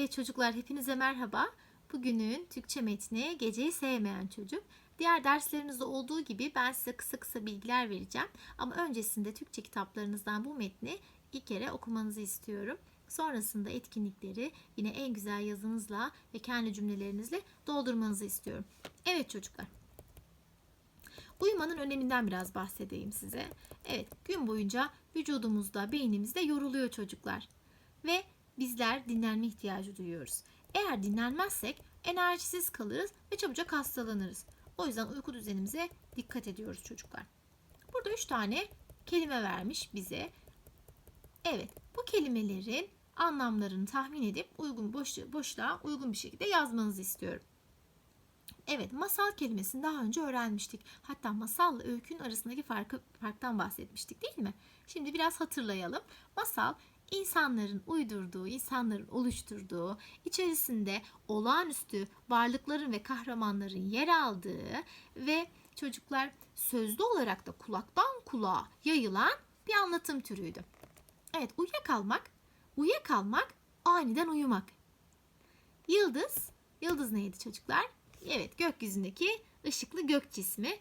Evet çocuklar hepinize merhaba. Bugünün Türkçe metni Geceyi Sevmeyen Çocuk. Diğer derslerinizde olduğu gibi ben size kısa kısa bilgiler vereceğim. Ama öncesinde Türkçe kitaplarınızdan bu metni ilk kere okumanızı istiyorum. Sonrasında etkinlikleri yine en güzel yazınızla ve kendi cümlelerinizle doldurmanızı istiyorum. Evet çocuklar. Uyumanın öneminden biraz bahsedeyim size. Evet, gün boyunca vücudumuzda, beynimizde yoruluyor çocuklar. Ve bizler dinlenme ihtiyacı duyuyoruz. Eğer dinlenmezsek enerjisiz kalırız ve çabucak hastalanırız. O yüzden uyku düzenimize dikkat ediyoruz çocuklar. Burada üç tane kelime vermiş bize. Evet, bu kelimelerin anlamlarını tahmin edip uygun boş, boşluğa uygun bir şekilde yazmanızı istiyorum. Evet, masal kelimesini daha önce öğrenmiştik. Hatta masalla öykünün arasındaki farkı farktan bahsetmiştik değil mi? Şimdi biraz hatırlayalım. Masal insanların uydurduğu, insanların oluşturduğu, içerisinde olağanüstü varlıkların ve kahramanların yer aldığı ve çocuklar sözlü olarak da kulaktan kulağa yayılan bir anlatım türüydü. Evet, uyuyakalmak, uyuyakalmak aniden uyumak. Yıldız, yıldız neydi çocuklar? Evet, gökyüzündeki ışıklı gök cismi.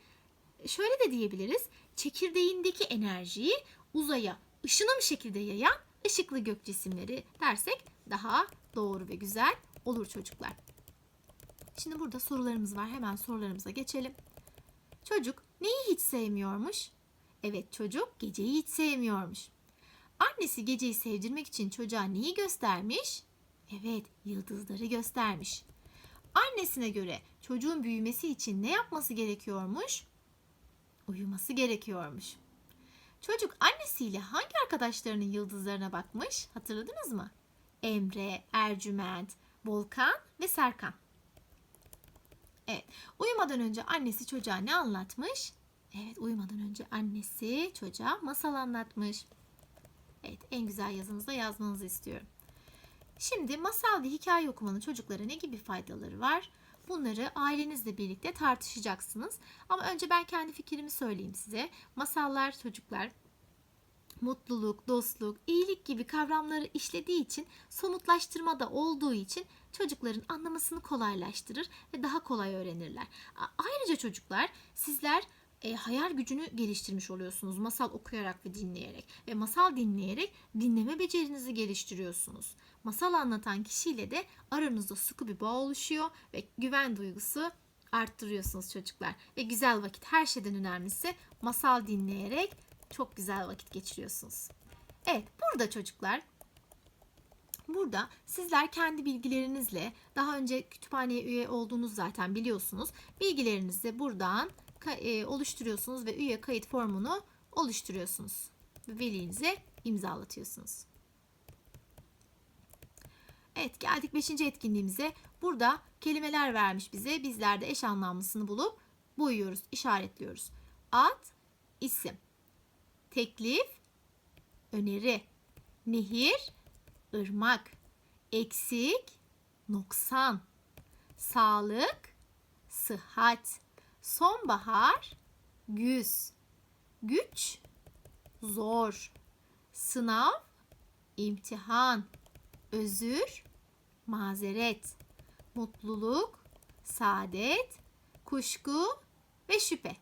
Şöyle de diyebiliriz. Çekirdeğindeki enerjiyi uzaya ışınım şekilde yayan ışıklı gök cisimleri dersek daha doğru ve güzel olur çocuklar. Şimdi burada sorularımız var. Hemen sorularımıza geçelim. Çocuk neyi hiç sevmiyormuş? Evet çocuk geceyi hiç sevmiyormuş. Annesi geceyi sevdirmek için çocuğa neyi göstermiş? Evet yıldızları göstermiş. Annesine göre çocuğun büyümesi için ne yapması gerekiyormuş? Uyuması gerekiyormuş. Çocuk annesiyle hangi arkadaşlarının yıldızlarına bakmış? Hatırladınız mı? Emre, Ercüment, Volkan ve Serkan. Evet, uyumadan önce annesi çocuğa ne anlatmış? Evet, uyumadan önce annesi çocuğa masal anlatmış. Evet, en güzel yazınızda yazmanızı istiyorum. Şimdi masal ve hikaye okumanın çocuklara ne gibi faydaları var? Bunları ailenizle birlikte tartışacaksınız. Ama önce ben kendi fikrimi söyleyeyim size. Masallar çocuklar mutluluk, dostluk, iyilik gibi kavramları işlediği için somutlaştırma da olduğu için çocukların anlamasını kolaylaştırır ve daha kolay öğrenirler. Ayrıca çocuklar sizler e, hayal gücünü geliştirmiş oluyorsunuz masal okuyarak ve dinleyerek ve masal dinleyerek dinleme becerinizi geliştiriyorsunuz. Masal anlatan kişiyle de aranızda sıkı bir bağ oluşuyor ve güven duygusu arttırıyorsunuz çocuklar. Ve güzel vakit her şeyden önemlisi masal dinleyerek çok güzel vakit geçiriyorsunuz. Evet burada çocuklar Burada sizler kendi bilgilerinizle daha önce kütüphaneye üye olduğunuz zaten biliyorsunuz. Bilgilerinizi buradan oluşturuyorsunuz ve üye kayıt formunu oluşturuyorsunuz. Ve velinize imzalatıyorsunuz. Evet geldik 5. etkinliğimize. Burada kelimeler vermiş bize. Bizler de eş anlamlısını bulup boyuyoruz, işaretliyoruz. Ad, isim. Teklif, öneri. Nehir, ırmak. Eksik, noksan. Sağlık, sıhhat. Sonbahar, güz. Güç, zor. Sınav, imtihan. Özür, mazeret. Mutluluk, saadet, kuşku ve şüphe.